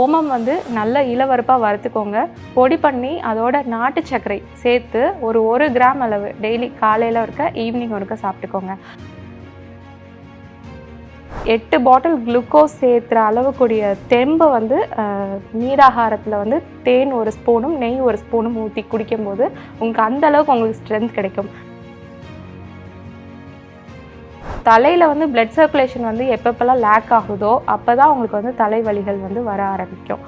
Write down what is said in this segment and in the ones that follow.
ஓமம் வந்து நல்ல இளவருப்பாக வறுத்துக்கோங்க. பொடி பண்ணி அதோட நாட்டு சர்க்கரை சேர்த்து ஒரு ஒரு கிராம் அளவு டெய்லி காலையில் இருக்க ஈவினிங் ஒருக்க சாப்பிட்டுக்கோங்க. எட்டு பாட்டில் குளுக்கோஸ் சேர்த்துற அளவுக்குரிய தெம்பை வந்து நீராகாரத்தில் வந்து தேன் ஒரு ஸ்பூனும் நெய் ஒரு ஸ்பூனும் ஊற்றி குடிக்கும்போது உங்களுக்கு அந்த அளவுக்கு உங்களுக்கு ஸ்ட்ரென்த் கிடைக்கும். தலையில் வந்து பிளட் சர்க்குலேஷன் வந்து எப்பப்பெல்லாம் லேக் ஆகுதோ அப்போ தான் உங்களுக்கு வந்து தலைவலிகள் வந்து வர ஆரம்பிக்கும்.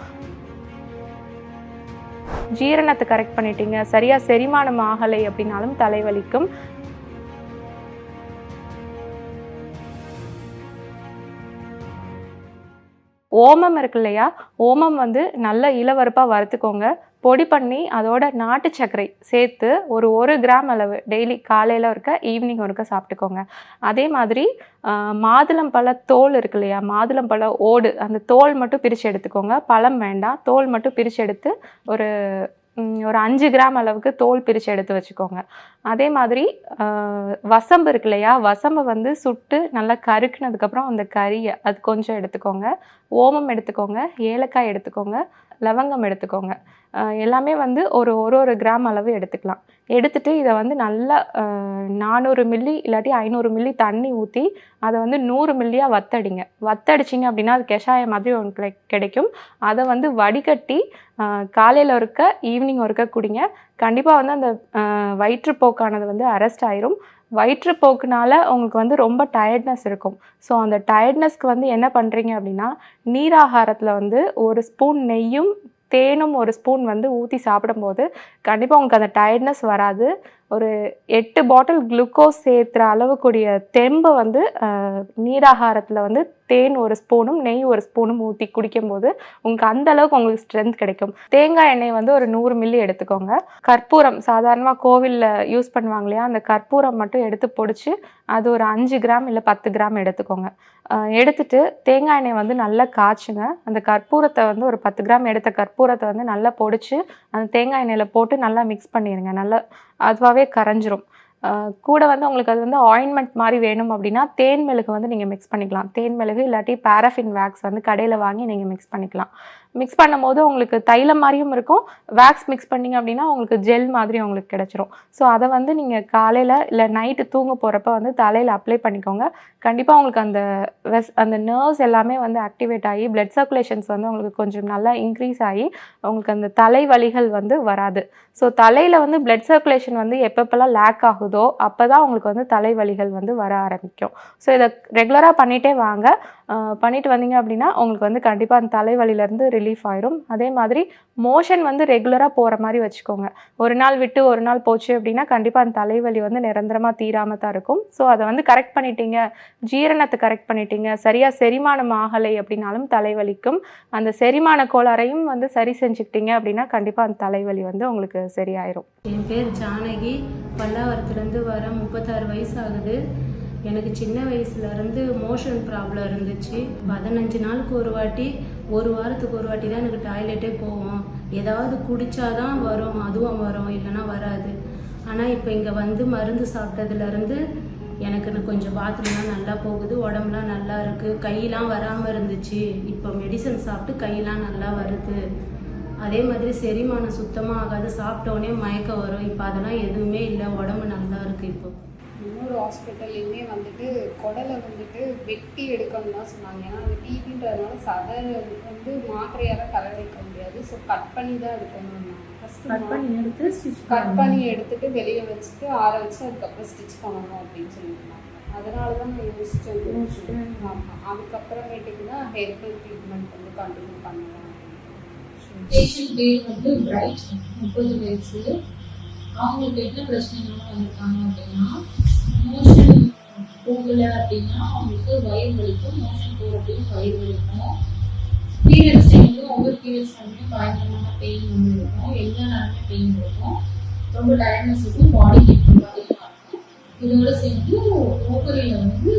ஜீரணத்தை கரெக்ட் பண்ணிட்டீங்க. சரியாக செரிமானம் ஆகலை அப்படின்னாலும் தலைவலிக்கும். ஓமம் இருக்கு இல்லையா? ஓமம் வந்து நல்ல இளவருப்பாக வறுத்துக்கோங்க. பொடி பண்ணி அதோட நாட்டு சர்க்கரை சேர்த்து ஒரு ஒரு கிராம் அளவு டெய்லி காலையில் இருக்க ஈவினிங் ஒருக்க சாப்பிட்டுக்கோங்க. அதே மாதிரி ஆஹ், மாதுளம்பழ தோல் இருக்கு இல்லையா? மாதுளம்பழ ஓடு. அந்த தோல் மட்டும் பிரித்து எடுத்துக்கோங்க. பழம் வேண்டாம். தோல் மட்டும் பிரித்து எடுத்து ஒரு ஒரு அஞ்சு கிராம் அளவுக்கு தோல் பிரித்து எடுத்து வச்சுக்கோங்க. அதே மாதிரி வசம்பு இருக்கு இல்லையா? வசம்பை வந்து சுட்டு நல்லா கருக்குனதுக்கப்புறம் அந்த கறியை அது கொஞ்சம் எடுத்துக்கோங்க. ஓமம் எடுத்துக்கோங்க. ஏலக்காய் எடுத்துக்கோங்க. லவங்கம் எடுத்துக்கோங்க. எல்லாமே வந்து ஒரு ஒரு ஒரு கிராம் அளவு எடுத்துக்கலாம். எடுத்துட்டு இதை வந்து நல்லா நானூறு மில்லி இல்லாட்டி ஐநூறு மில்லி தண்ணி ஊற்றி அதை வந்து நூறு மில்லியாக வத்தடிங்க. வத்தடிச்சிங்க அப்படின்னா அது கஷாயம் மாதிரி உங்களுக்கு கிடை- கிடைக்கும். அதை வந்து வடிகட்டி காலையில் ஒருக்க ஈவினிங் ஒருக்க குடிங்க. கண்டிப்பாக வந்து அந்த வயிற்றுப்போக்கானது வந்து அரெஸ்ட் ஆயிரும். வயிற்றுப்போக்குனால உங்களுக்கு வந்து ரொம்ப டயர்ட்னஸ் இருக்கும். ஸோ அந்த டயர்ட்னஸ்க்கு வந்து என்ன பண்ணுறீங்க அப்படின்னா நீராகாரத்தில் வந்து ஒரு ஸ்பூன் நெய்யும் தேனும் ஒரு ஸ்பூன் வந்து ஊற்றி சாப்பிடும்போது கண்டிப்பாக உங்களுக்கு அந்த டயர்ட்னஸ் வராது. ஒரு எட்டு பாட்டில் குளுக்கோஸ் சேர்த்துற அளவுக்குரிய தெம்பை வந்து நீராகாரத்தில் வந்து தேன் ஒரு ஸ்பூனும் நெய் ஒரு ஸ்பூனும் ஊற்றி குடிக்கும்போது உங்களுக்கு அந்த அளவுக்கு உங்களுக்கு ஸ்ட்ரென்த் கிடைக்கும். தேங்காய் எண்ணெய் வந்து ஒரு நூறு மில்லி எடுத்துக்கோங்க. கற்பூரம் சாதாரணமாக கோவிலில் யூஸ் பண்ணுவாங்க இல்லையா அந்த கற்பூரம் மட்டும் எடுத்து பொடிச்சு அது ஒரு அஞ்சு கிராம் இல்லை பத்து கிராம் எடுத்துக்கோங்க. எடுத்துட்டு தேங்காய் எண்ணெய் வந்து நல்லா காய்ச்சுங்க. அந்த கற்பூரத்தை வந்து ஒரு பத்து கிராம் எடுத்த கற்பூரத்தை வந்து நல்லா பொடிச்சு அந்த தேங்காய் எண்ணெயில் போட்டு நல்லா மிக்ஸ் பண்ணிடுங்க நல்லா அதுவாகவே கரைஞ்சிரும். கூட வந்து உங்களுக்கு அது வந்து ஆயின்மெண்ட் மாதிரி வேணும் அப்படின்னா தேன் மெழுகு வந்து நீங்கள் மிக்ஸ் பண்ணிக்கலாம். தேன் மிளகு இல்லாட்டி பாராஃபின் வேக்ஸ் வந்து கடையில் வாங்கி நீங்கள் மிக்ஸ் பண்ணிக்கலாம். மிக்ஸ் பண்ணும்போது உங்களுக்கு தைலம் மாதிரியும் இருக்கும். வேக்ஸ் மிக்ஸ் பண்ணீங்க அப்படின்னா உங்களுக்கு ஜெல் மாதிரி உங்களுக்கு கிடைச்சிரும். ஸோ அதை வந்து நீங்கள் காலையில் இல்லை நைட்டு தூங்க போகிறப்ப வந்து தலையில் அப்ளை பண்ணிக்கோங்க. கண்டிப்பாக உங்களுக்கு அந்த வெஸ் அந்த நர்வ்ஸ் எல்லாமே வந்து ஆக்டிவேட் ஆகி பிளட் சர்க்குலேஷன்ஸ் வந்து உங்களுக்கு கொஞ்சம் நல்லா இன்க்ரீஸ் ஆகி உங்களுக்கு அந்த தலைவலிகள் வந்து வராது. ஸோ தலையில் வந்து பிளட் சர்க்குலேஷன் வந்து எப்பப்பெல்லாம் லேக் ஆகுதோ அப்போ தான் உங்களுக்கு வந்து தலைவலிகள் வந்து வர ஆரம்பிக்கும். ஸோ இதை ரெகுலராக பண்ணிகிட்டே வாங்க. பண்ணிட்டு வந்தீங்க அப்படின்னா உங்களுக்கு வந்து கண்டிப்பாக அந்த தலைவலியிலேருந்து ரிலீஃப் ஆயிரும். அதே மாதிரி மோஷன் வந்து ரெகுலராக போகிற மாதிரி வச்சுக்கோங்க. ஒரு நாள் விட்டு ஒரு நாள் போச்சு அப்படின்னா கண்டிப்பாக அந்த தலைவலி வந்து நிரந்தரமாக தீராம தான் இருக்கும். ஸோ அதை வந்து கரெக்ட் பண்ணிட்டீங்க. ஜீரணத்தை கரெக்ட் பண்ணிட்டீங்க. சரியாக செரிமானம் ஆகலை அப்படின்னாலும் தலைவலிக்கும். அந்த செரிமான கோளாறையும் வந்து சரி செஞ்சுக்கிட்டீங்க அப்படின்னா கண்டிப்பாக அந்த தலைவலி வந்து உங்களுக்கு சரியாயிரும். என் பேர் ஜானகி. பல்லாவரத்துலேருந்து வர முப்பத்தாறு வயசு ஆகுது எனக்கு சின்ன வயசுலேருந்து மோஷன் ப்ராப்ளம் இருந்துச்சு. பதினஞ்சு நாளுக்கு ஒரு வாட்டி ஒரு வாரத்துக்கு ஒரு வாட்டி தான் எனக்கு டாய்லெட்டே போவோம். ஏதாவது குடிச்சாதான் வரும் அதுவும் வரும் இல்லைன்னா வராது. ஆனால் இப்போ இங்கே வந்து மருந்து சாப்பிட்டதுலேருந்து எனக்கு கொஞ்சம் பாத்ரூம்லாம் நல்லா போகுது உடம்புலாம் நல்லா இருக்குது கையெல்லாம் வராமல் இருந்துச்சு. இப்போ மெடிசன் சாப்பிட்டு கையெல்லாம் நல்லா வருது. அதே மாதிரி செரிமானம் சுத்தமாக ஆகாது. சாப்பிட்டோடனே மயக்கம் வரும். இப்போ அதெல்லாம் எதுவுமே இல்லை. உடம்பு நல்லா இருக்குது இப்போ. இன்னொரு ஹாஸ்பிட்டல்லையுமே வந்துட்டு குடலை வந்துட்டு வெட்டி எடுக்கணும் தான் சொன்னாங்க. ஏன்னா அந்த டிவின்றதுனால சதை வந்து மாத்திரையால கரை வைக்க முடியாது. ஸோ கட் பண்ணி தான் எடுக்கணும் கட் பண்ணி எடுத்து ஸ்டிச் கட் பண்ணி எடுத்துட்டு வெளியே வச்சுட்டு ஆற வச்சு அதுக்கப்புறம் ஸ்டிச் பண்ணணும் அப்படின்னு சொல்லியிருந்தாங்க. அதனால தான் நான் யோசிச்சேன் ஆமாம் அதுக்கப்புறமேட்டுக்கு தான் ஹெர்பல் ட்ரீட்மெண்ட் வந்து கண்டினியூ பண்ணலாம். பேஷண்ட் பேர் வந்து பிரைட் முப்பது வயசு அவங்களுக்கு என்ன பிரச்சனைகள்லாம் வந்திருக்காங்க அப்படின்னா மோஷன் போகல அப்படின்னா அவங்களுக்கு வயிறு வலிக்கும் மோஷன் போகிறப்பையும் வயிறு வலிக்கும். பீரியட்ஸ் டைம்லையும் ஒவ்வொரு பீரியட்ஸ் டைம்லையும் பயங்கரமான பெயின் வந்து இருக்கும். எல்லா நேரமே பெயின் இருக்கும். ரொம்ப டயர்னஸ் இருக்கும். பாடி ஹீட் இருக்கும். இதோட சேர்ந்து ஓவரியில் வந்து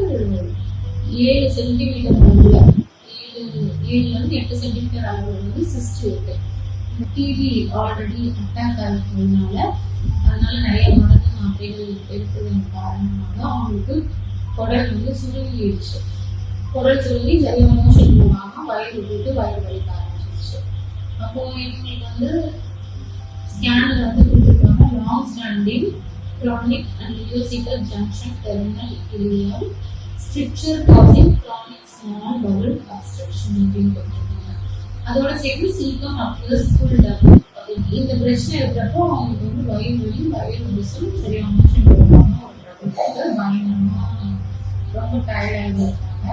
ஏழு சென்டிமீட்டர் அளவில் ஏழு ஏழுலேருந்து எட்டு சென்டிமீட்டர் அளவு வந்து சிஸ்ட் இருக்கு. டிவி ஆல்ரெடி அட்டாக் ஆகிறதுனால அதனால நிறைய மருந்து மாத்திரைகள் எடுத்ததன் காரணமாக அவங்களுக்கு குடல் வந்து சுருங்கிடுச்சு. குடல் சுருங்கி சரியான மோஷன் போகாமல் வயிறு போட்டு வயிறு வலிக்க ஆரம்பிச்சிருச்சு. அப்போ இவங்களுக்கு வந்து ஸ்கேனர் வந்து கொடுத்துருக்காங்க long standing chronic and musical junction terminal ileum stricture causing chronic small bowel obstruction அப்படின்னு கொடுத்துருக்காங்க. அதோட சேர்த்து சிலிக்கான் ஸ்கூல் ஃபுல் இந்த பிரச்சனை இருக்கிறப்போ அவங்களுக்கு வந்து வயிறு வலி வயிறு முடிச்சும் சரியான மோஷன் போகாம பயங்கரமாக ரொம்ப டயர்டாக இருக்காங்க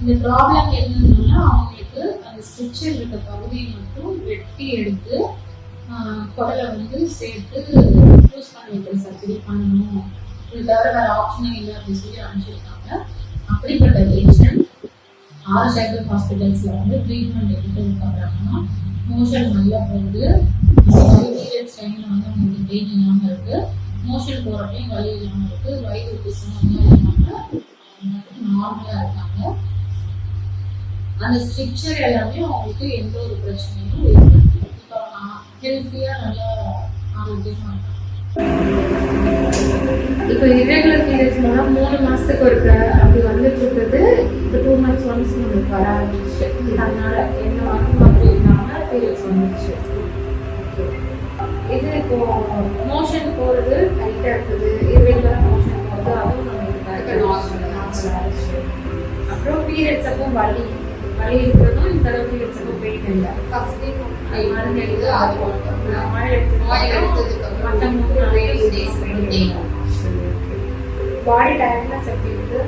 இந்த ப்ராப்ளம் என்னன்னா அவங்களுக்கு அந்த ஸ்ட்ரிக்சர் இருக்க பகுதியை மட்டும் வெட்டி எடுத்து குடலை வந்து சேர்த்து யூஸ் பண்ணி வைக்கிற சர்ஜரி பண்ணணும். இது தவிர வேறு ஆப்ஷனே இல்லை அப்படின்னு சொல்லி அனுப்பிச்சிருக்காங்க. அப்படிப்பட்ட பேஷண்ட் ஆர் சைபர் ஹாஸ்பிட்டல்ஸில் வந்து ட்ரீட்மெண்ட் எடுத்து அப்புறமா மோஷன் நல்லா போகுது. பீரியட்ஸ் டைம்ல வந்து அவங்களுக்கு பெயின் இல்லாமல் இருக்கு. மோஷன் போறப்பையும் வலி இல்லாமல் இருக்கு. வயிறு பிசும் இல்லாமல் நார்மலா இருக்காங்க. அந்த ஸ்ட்ரிக்சர் எல்லாமே அவங்களுக்கு எந்த ஒரு பிரச்சனையும் இல்லை இப்போ ஹெல்த்தியா நல்லா ஆரோக்கியமா இருக்காங்க இப்போ இரெகுலர் periods மூணு மாசத்துக்கு ஒருக்க அப்படி வந்துட்டு இருக்குது. இப்போ டூ மந்த்ஸ் ஒன்ஸ் நம்மளுக்கு வர ஆரம்பிச்சு அதனால என்ன வரும் அப்படி இல்லாம பீரியட்ஸ் வந்துச்சு இது இப்போ மோஷன் போறது டைட்டா இருக்குது irregular மோஷன் போறது அதுவும் நம்மளுக்கு நார்மல் ஆயிடுச்சு அப்புறம் பீரியட்ஸ் அப்போ வலி வலி இருக்கிறதும் இந்த தடவை பீரியட்ஸ் அப்போ பெயின் இல்லை ஃபர்ஸ்ட் டே மருந்து எடுத்து அது ஆயில் ஆயில் எடுத்து எடுத்ததுக்கு மற்ற அப்புறம் மூணு நாளைக்கு days, days, days. Body tiredness எப்படி இருக்கு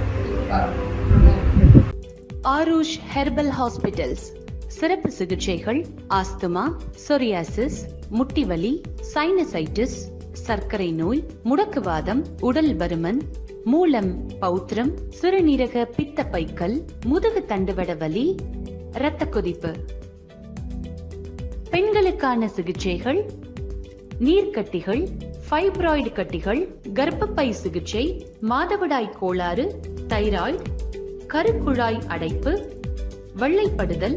ஆரூஷ் ஹெர்பல் ஹாஸ்பிட்டல்ஸ் சிறப்பு சிகிச்சைகள் ஆஸ்துமா சொரியாசிஸ் முட்டிவலி சைனசைட்டிஸ் சர்க்கரை நோய் முடக்குவாதம் உடல் பருமன் மூலம் பௌத்திரம் சிறுநீரக பித்தப்பைக்கல் முதுகு தண்டுவட வலி இரத்த கொதிப்பு. பெண்களுக்கான சிகிச்சைகள் நீர்க்கட்டிகள் ஃபைப்ராய்டு கட்டிகள் கர்ப்பப்பை சிகிச்சை மாதவிடாய் கோளாறு தைராய்டு கருக்குழாய் அடைப்பு வெள்ளைப்படுதல்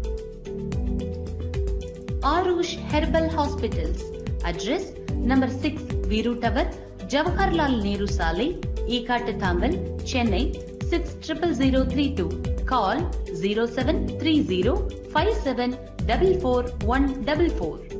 Arush Herbal Hospitals. Address number 6 Viru Tower, Jawaharlal Nehru Sale, Ekattatangal, Chennai 600032. Call 0730 57 44144.